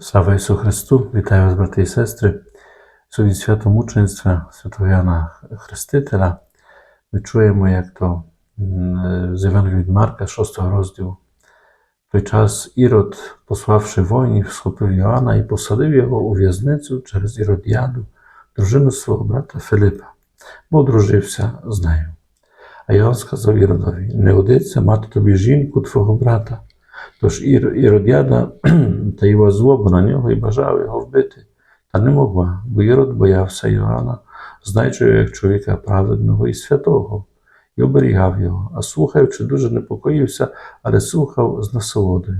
Слава Ісусу Христу! Вітаю вас, брати і сестри. Сьогодні свято мучеництва святого Яна Хрестителя. Ми чуємо, як то м, з Євангелія від Марка, 6 розділу. В той час Ірод, пославши воїнів, схопив Йоанна і посадив його у в'язницю через Іродіаду, дружину свого брата Филипа, бо одружився з нею. А Йоанн сказав Іродові: Не годиться мати тобі жінку твого брата. Тож Ір, Іродіада та його злоба на нього і бажав його вбити, та не могла, бо Ірод боявся Йоанна, знаючи його як чоловіка праведного і святого, і оберігав його, а слухаючи, дуже непокоївся, але слухав з насолодою.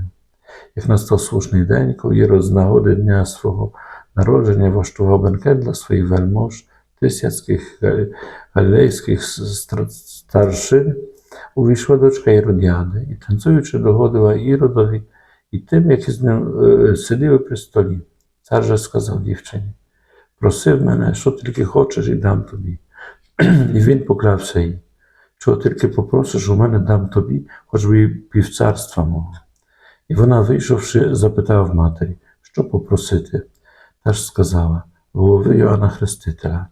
Як настав слушний день, коли Ірод з нагоди дня свого народження влаштував бенкет для своїх вельмож, тисяцьких га- галілейських старшин, увійшла дочка Іродіади і, танцюючи, догодила Іродові і тим, які з ним е, сиділи при столі. Цар же сказав дівчині: Просив мене, що тільки хочеш, і дам тобі. І він поклявся їй. Чого тільки попросиш, у мене дам тобі, хоч би і півцарства мого. І вона, вийшовши, запитала в матері, що попросити. Та ж сказала голови Йоанна Хрестителя.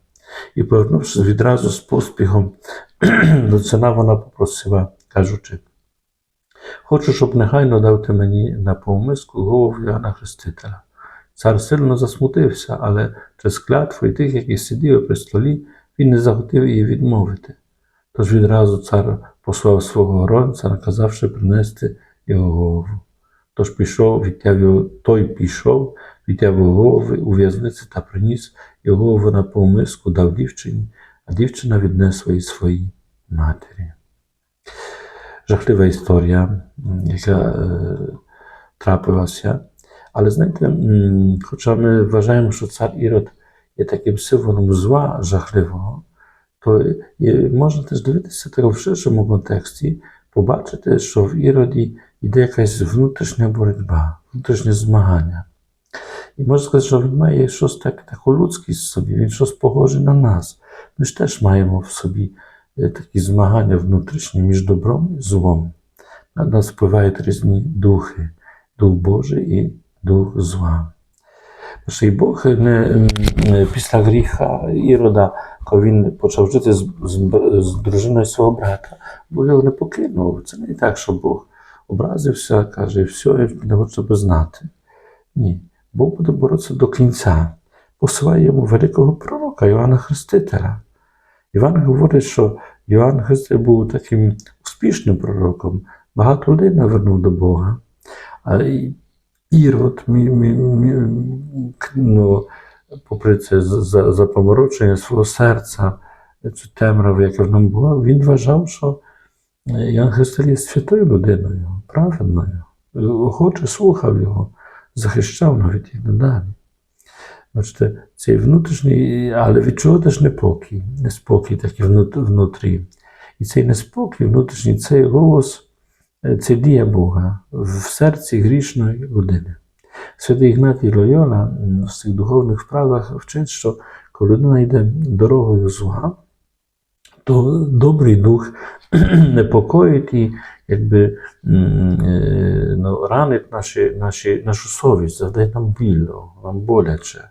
І, повернувшись відразу з поспіхом до цена, вона попросила, кажучи: Хочу, щоб негайно дав ти мені на повмиску голову Йоанна Хрестителя. Цар сильно засмутився, але через клятву і тих, які сиділи при столі, він не захотів її відмовити. Тож відразу цар послав свого горонця, наказавши принести його голову. Тож пішов, відтяв його, той пішов, відтяв його голови у в'язниці та приніс його голову на повмиску, дав дівчині, а дівчина віднесла її своїй матері. Жахлива історія, м, яка е, трапилася. Але знаєте, м, хоча ми вважаємо, що цар Ірод є таким символом зла жахливого, то є, можна теж дивитися так в ширшому контексті, побачити, що в Іроді йде якась внутрішня боротьба, внутрішнє змагання. І можна сказати, що він має щось так, таку людськість в собі, він щось похоже на нас. Ми ж теж маємо в собі е, такі змагання внутрішні між добром і злом. На нас впливають різні духи, дух Божий і дух зла. Бо і Бог не, після гріха Ірода, коли він почав жити з, з, з дружиною свого брата, Бог його не покинув. Це не так, що Бог образився, каже, все, я не хочу тебе знати. Ні. Бог буде боротися до кінця. Посилає йому великого пророка Йоанна Хрестителя. Іван говорить, що Йоанн Хреститель був таким успішним пророком. Багато людей навернув до Бога. А Ірод, мі, мі, мі, ну, попри це за- за- запоморочення свого серця, цю темряву, яка в ньому була, він вважав, що Ян Христель є святою людиною, праведною. Охоче слухав його, захищав навіть і надалі. Бачите, цей внутрішній, але від чого теж непокій, неспокій такий внутрі. І цей неспокій внутрішній, цей голос, е, це дія Бога в серці грішної людини. Святий Ігнатій Лойола в цих духовних вправах вчить, що коли людина йде дорогою зла, то добрий дух непокоїть і якби е, ну, ранить наші, наші, нашу совість, завдає нам біль, нам боляче.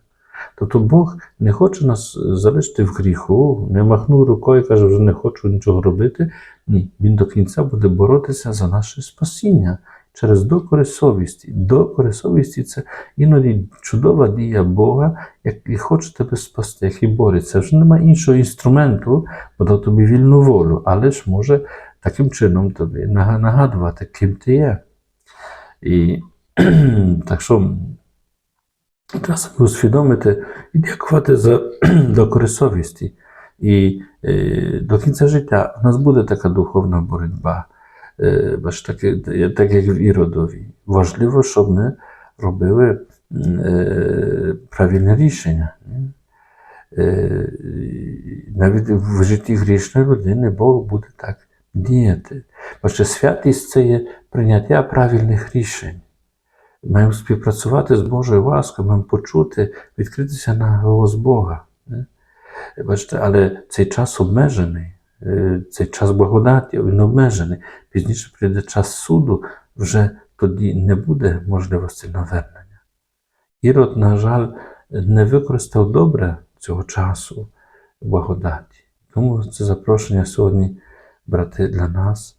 Тобто Бог не хоче нас залишити в гріху, не махнув рукою і каже, вже не хочу нічого робити. Ні, Він до кінця буде боротися за наше спасіння через докори совісті. Докори совісті це іноді чудова дія Бога, який хоче тебе спасти, який бореться. Вже немає іншого інструменту, бо дав тобі вільну волю, але ж може таким чином тобі нагадувати, ким ти є. І так що собі усвідомити і дякувати за докори совісті. І е, до кінця життя в нас буде така духовна боротьба. Е, бач, так, так як в Іродові. Важливо, щоб ми робили е, правильне рішення. Е, навіть в житті грішної людини Бог буде так діяти. Бо святість це є прийняття правильних рішень. Маємо співпрацювати з Божою ласкою, маємо почути, відкритися на голос Бога. Бачите, але цей час обмежений, е, цей час благодаті, він обмежений. Пізніше прийде час суду, вже тоді не буде можливості навернення. Ірод, на жаль, не використав добре цього часу благодаті. Тому це запрошення сьогодні, брати, для нас,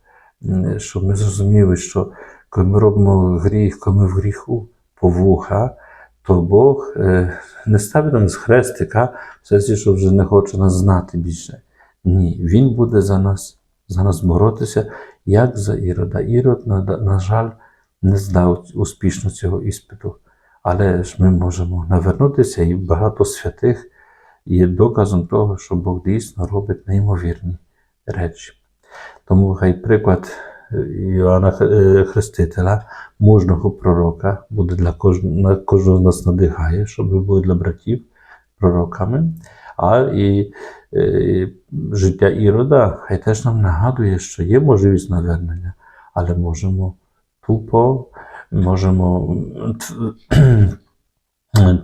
щоб ми зрозуміли, що коли ми робимо гріх, коли ми в гріху по вуха, то Бог е, не ставить нам з хрестика, все, що вже не хоче нас знати більше. Ні, Він буде за нас, за нас боротися, як за Ірода. Ірод, на, на жаль, не здав успішно цього іспиту. Але ж ми можемо навернутися, і багато святих є доказом того, що Бог дійсно робить неймовірні речі. Тому хай приклад Іоанна е, Хрестителя, мужного пророка, буде для кожного, кожного з нас надихає, щоб ми були для братів пророками. А і е, життя Ірода хай теж нам нагадує, що є можливість навернення, але можемо тупо, можемо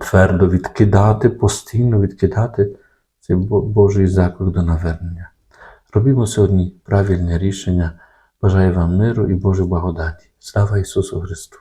твердо відкидати, постійно відкидати цей Божий заклик до навернення. Робімо сьогодні правильне рішення. Бажаю вам миру і Божої благодаті. Слава Ісусу Христу!